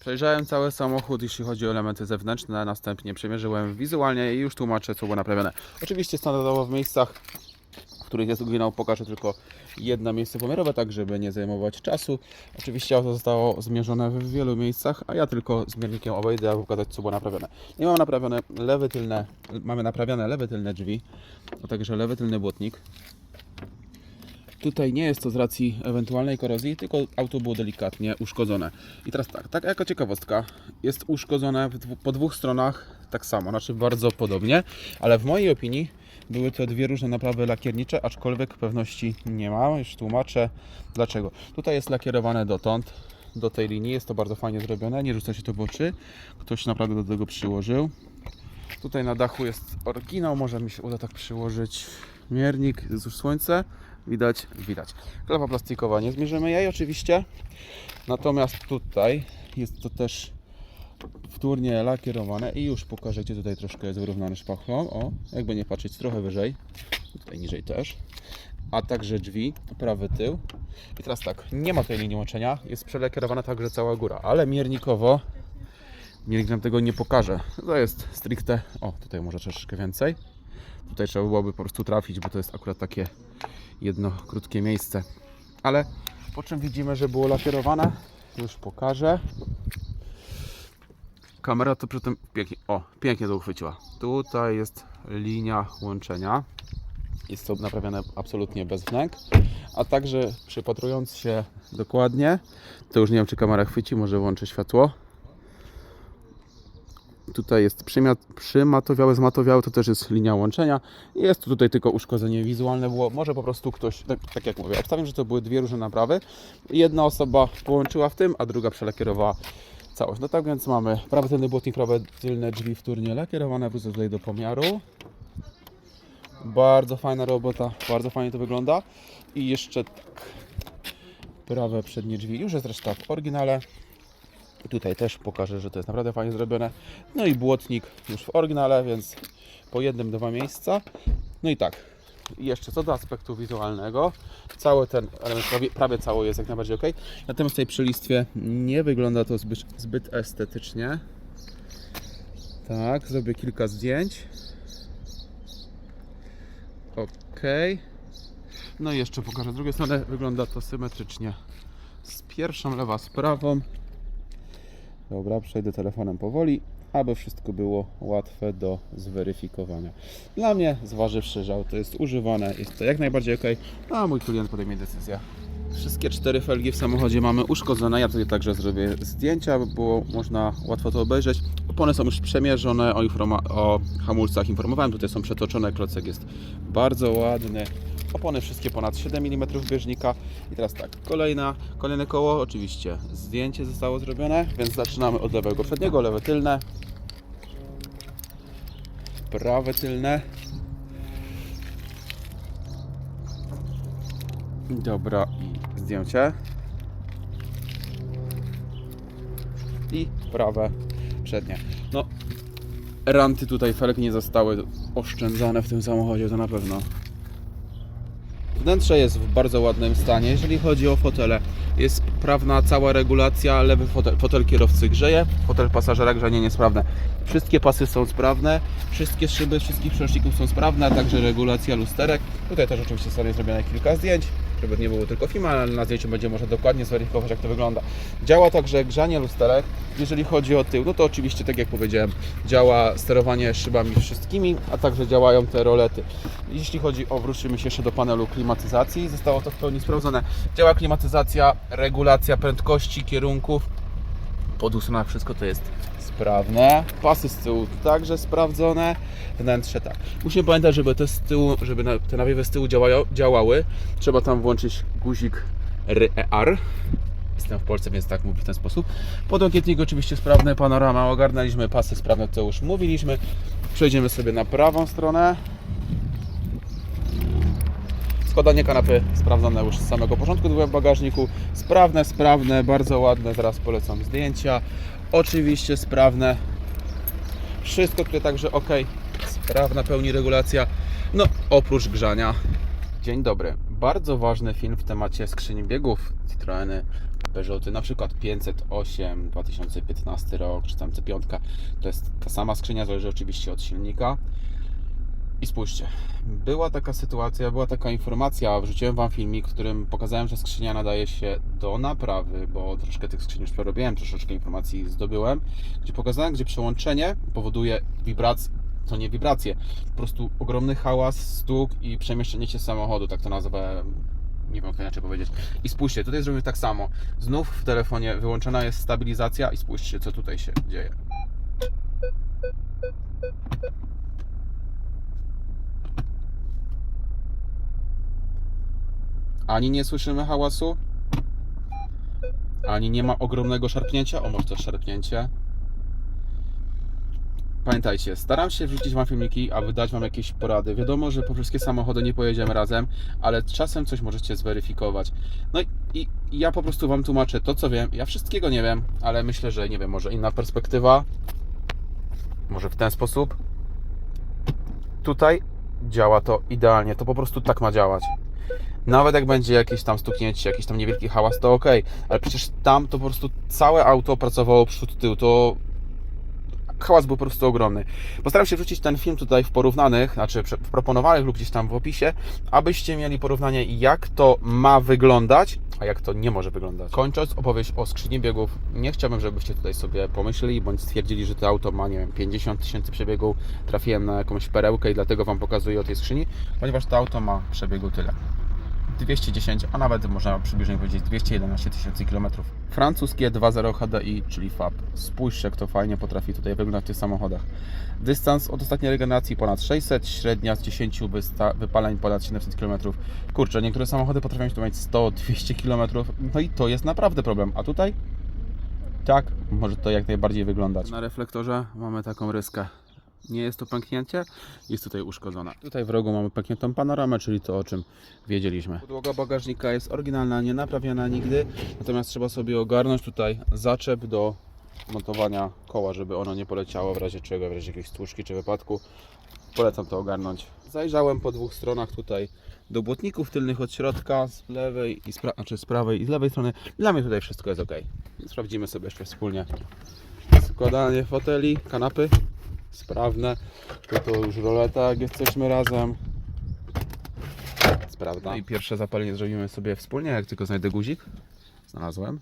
Przejrzałem cały samochód, jeśli chodzi o elementy zewnętrzne, następnie przemierzyłem wizualnie i już tłumaczę, co było naprawione. Oczywiście standardowo w miejscach, w których jest oryginał, pokażę tylko jedno miejsce pomiarowe, tak żeby nie zajmować czasu. Oczywiście auto zostało zmierzone w wielu miejscach, a ja tylko zmiernikiem obejdę, aby pokazać, co było naprawione. Nie mam naprawione lewe tylne, mamy naprawione lewe tylne drzwi, a także lewy tylny błotnik. Tutaj nie jest to z racji ewentualnej korozji, tylko auto było delikatnie uszkodzone. I teraz tak, tak jako ciekawostka, jest uszkodzone po dwóch stronach tak samo, znaczy bardzo podobnie, ale w mojej opinii były to dwie różne naprawy lakiernicze, aczkolwiek pewności nie mam, już tłumaczę dlaczego. Tutaj jest lakierowane dotąd, do tej linii, jest to bardzo fajnie zrobione, nie rzuca się to w oczy, ktoś naprawdę do tego przyłożył. Tutaj na dachu jest oryginał, może mi się uda tak przyłożyć miernik, jest już słońce, widać, widać. Klepa plastikowa, nie zmierzymy jej oczywiście, natomiast tutaj jest to też wtórnie lakierowane i już pokażę, gdzie tutaj troszkę jest wyrównany szpachą, o, jakby nie patrzeć, trochę wyżej, tutaj niżej też, a także drzwi, prawy tył. I teraz tak, nie ma tej linii łączenia, jest przelakierowana także cała góra, ale miernikowo Miernik nam tego nie pokaże. To jest stricte. O, tutaj może troszeczkę więcej. Tutaj trzeba byłoby po prostu trafić, bo to jest akurat takie jedno krótkie miejsce. Ale po czym widzimy, że było lakierowane, już pokażę. Kamera to przy tym pięknie, o, pięknie to uchwyciła. Tutaj jest linia łączenia. Jest to naprawione absolutnie bez wnęk. A także przypatrując się dokładnie, to już nie wiem, czy kamera chwyci, może włączę światło. Tutaj jest przymatowiałe, zmatowiałe, to też jest linia łączenia. Jest tutaj tylko uszkodzenie wizualne było. Może po prostu ktoś, tak, tak jak mówię, obstawiam, że to były dwie różne naprawy. Jedna osoba połączyła w tym, a druga przelakierowała całość. No tak więc mamy prawy tylny błotnik, prawe tylne drzwi wtórnie lakierowane. Wrócę tutaj do pomiaru. Bardzo fajna robota, bardzo fajnie to wygląda. I jeszcze tak, prawe przednie drzwi już jest reszta w oryginale. Tutaj też pokażę, że to jest naprawdę fajnie zrobione. No i błotnik już w oryginale, więc po jednym dwa miejsca. No i tak, jeszcze co do aspektu wizualnego, cały ten element prawie, prawie cały jest jak najbardziej ok. Natomiast tutaj przy listwie nie wygląda to zbyt, zbyt estetycznie. Tak, zrobię kilka zdjęć. Ok. No i jeszcze pokażę z drugiej strony. Wygląda to symetrycznie. Z pierwszą lewa z prawą. Dobra, przejdę telefonem powoli, aby wszystko było łatwe do zweryfikowania. Dla mnie, zważywszy, że auto jest używane, jest to jak najbardziej ok, a mój klient podejmie decyzję. Wszystkie cztery felgi w samochodzie mamy uszkodzone. Ja tutaj także zrobię zdjęcia, by było można łatwo to obejrzeć. Opony są już przemierzone, o, o hamulcach informowałem. Tutaj są przetoczone, klocek jest bardzo ładny. Opony wszystkie ponad 7 mm bieżnika. I teraz tak, kolejna, kolejne koło, oczywiście zdjęcie zostało zrobione, więc zaczynamy od lewego przedniego, lewe tylne. Prawe tylne. Dobra, i zdjęcie. I prawe przednie. No, ranty tutaj felg nie zostały oszczędzone w tym samochodzie, to na pewno. Wnętrze jest w bardzo ładnym stanie. Jeżeli chodzi o fotele, jest sprawna cała regulacja. Lewy fotel, fotel kierowcy grzeje, fotel pasażera grzanie niesprawne. Wszystkie pasy są sprawne, wszystkie szyby wszystkich przełączników są sprawne, a także regulacja lusterek. Tutaj też oczywiście sobie zrobione kilka zdjęć, żeby nie było tylko film, ale na zdjęciu będzie można dokładnie zweryfikować jak to wygląda. Działa także grzanie lusterek. Jeżeli chodzi o tył, no to oczywiście tak jak powiedziałem, działa sterowanie szybami wszystkimi, a także działają te rolety. Jeśli chodzi o, wrócimy się jeszcze do panelu klimatyzacji, zostało to w pełni sprawdzone. Działa klimatyzacja, regulacja prędkości, kierunków, podusłona, wszystko to jest sprawne. Pasy z tyłu także sprawdzone. Wnętrze tak. Musimy pamiętać, żeby te, z tyłu, żeby te nawiewy z tyłu działają, działały, trzeba tam włączyć guzik RER. Jestem w Polsce, więc tak mówię w ten sposób. Podłokietnik oczywiście sprawny, panorama ogarnęliśmy, pasy sprawne, co już mówiliśmy. Przejdziemy sobie na prawą stronę. Składanie kanapy sprawdzone już z samego początku byłem w bagażniku. Sprawne, sprawne, bardzo ładne. Zaraz polecam zdjęcia. Oczywiście sprawne. Wszystko tutaj także ok. Sprawna pełni regulacja. No, oprócz grzania. Dzień dobry. Bardzo ważny film w temacie skrzyni biegów Citroeny Peugeoty, na przykład 508, 2015 rok, czy tam C5, to jest ta sama skrzynia, zależy oczywiście od silnika. I spójrzcie, była taka sytuacja, była taka informacja, wrzuciłem Wam filmik, w którym pokazałem, że skrzynia nadaje się do naprawy, bo troszkę tych skrzyń już przerobiłem, troszeczkę informacji zdobyłem, gdzie pokazałem, gdzie przełączenie powoduje wibrację, to nie wibracje, po prostu ogromny hałas, stuk i przemieszczenie się samochodu, tak to nazwałem, nie wiem jak to inaczej powiedzieć. I spójrzcie, tutaj zrobimy tak samo. Znów w telefonie wyłączona jest stabilizacja i spójrzcie, co tutaj się dzieje. Ani nie słyszymy hałasu, ani nie ma ogromnego szarpnięcia. O, może to szarpnięcie. Pamiętajcie, staram się wrzucić Wam filmiki, aby dać Wam jakieś porady. Wiadomo, że po wszystkie samochody nie pojedziemy razem, ale czasem coś możecie zweryfikować. No i, i i ja po prostu Wam tłumaczę to, co wiem. Ja wszystkiego nie wiem, ale myślę, że nie wiem, może inna perspektywa. Może w ten sposób. Tutaj działa to idealnie. To po prostu tak ma działać. Nawet jak będzie jakieś tam stuknięcie, jakiś tam niewielki hałas, to ok, ale przecież tam to po prostu całe auto pracowało przód, tył, to hałas był po prostu ogromny. Postaram się wrzucić ten film tutaj w porównanych, znaczy w proponowanych lub gdzieś tam w opisie, abyście mieli porównanie jak to ma wyglądać, a jak to nie może wyglądać. Kończąc opowieść o skrzyni biegów, nie chciałbym, żebyście tutaj sobie pomyśleli, bądź stwierdzili, że to auto ma, nie wiem, 50 tysięcy przebiegów, trafiłem na jakąś perełkę i dlatego Wam pokazuję o tej skrzyni, ponieważ to auto ma przebiegu tyle. 210, a nawet można przybliżenie powiedzieć 211 tysięcy kilometrów. Francuskie 2.0 HDI, czyli FAB. Spójrzcie, jak to fajnie potrafi tutaj wyglądać w tych samochodach. Dystans od ostatniej regeneracji ponad 600, średnia z 10 wysta- wypaleń ponad 700 km. Kurczę, niektóre samochody potrafią tu mieć 100-200 km, no i to jest naprawdę problem. A tutaj? Tak, może to jak najbardziej wyglądać. Na reflektorze mamy taką ryskę. Nie jest to pęknięcie, jest tutaj uszkodzona. Tutaj w rogu mamy pękniętą panoramę, czyli to o czym wiedzieliśmy. Podłoga bagażnika jest oryginalna, nie naprawiana nigdy, natomiast trzeba sobie ogarnąć tutaj zaczep do montowania koła, żeby ono nie poleciało w razie czego, w razie jakiejś stłuczki czy wypadku. Polecam to ogarnąć. Zajrzałem po dwóch stronach tutaj do błotników tylnych od środka, z lewej i z, pra- znaczy z prawej i z lewej strony. Dla mnie tutaj wszystko jest ok. Sprawdzimy sobie jeszcze wspólnie. Składanie foteli, kanapy sprawne. Tu to już roleta, jak jesteśmy razem. Sprawda. No i pierwsze zapalenie zrobimy sobie wspólnie, jak tylko znajdę guzik. Znalazłem.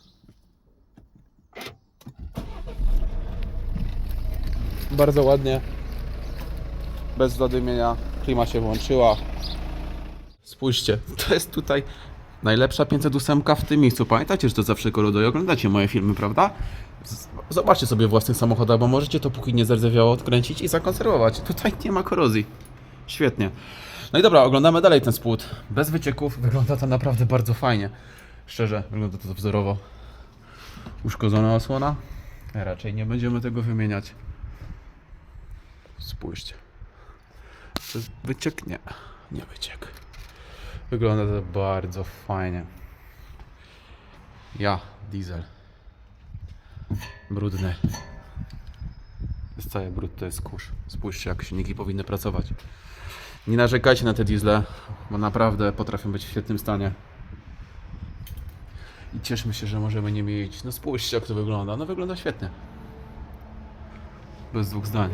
Bardzo ładnie. Bez zadymienia. Klima się włączyła. Spójrzcie, to jest tutaj najlepsza 508 w tym miejscu. Pamiętajcie, że to zawsze i oglądacie moje filmy, prawda? Zobaczcie sobie w własnych samochodach, bo możecie to póki nie zardzewiało odkręcić i zakonserwować. Tutaj nie ma korozji. Świetnie. No i dobra, oglądamy dalej ten spód. Bez wycieków wygląda to naprawdę bardzo fajnie. Szczerze, wygląda to wzorowo. Uszkodzona osłona? Raczej nie będziemy tego wymieniać. Spójrzcie. Wyciek? Nie, nie wyciek. Wygląda to bardzo fajnie. Ja, diesel. Brudny. Jest cały brud, to jest kurz. Spójrzcie, jak silniki powinny pracować. Nie narzekajcie na te diesle, bo naprawdę potrafią być w świetnym stanie. I cieszmy się, że możemy nimi jeździć. No spójrzcie, jak to wygląda. No wygląda świetnie. Bez dwóch zdań.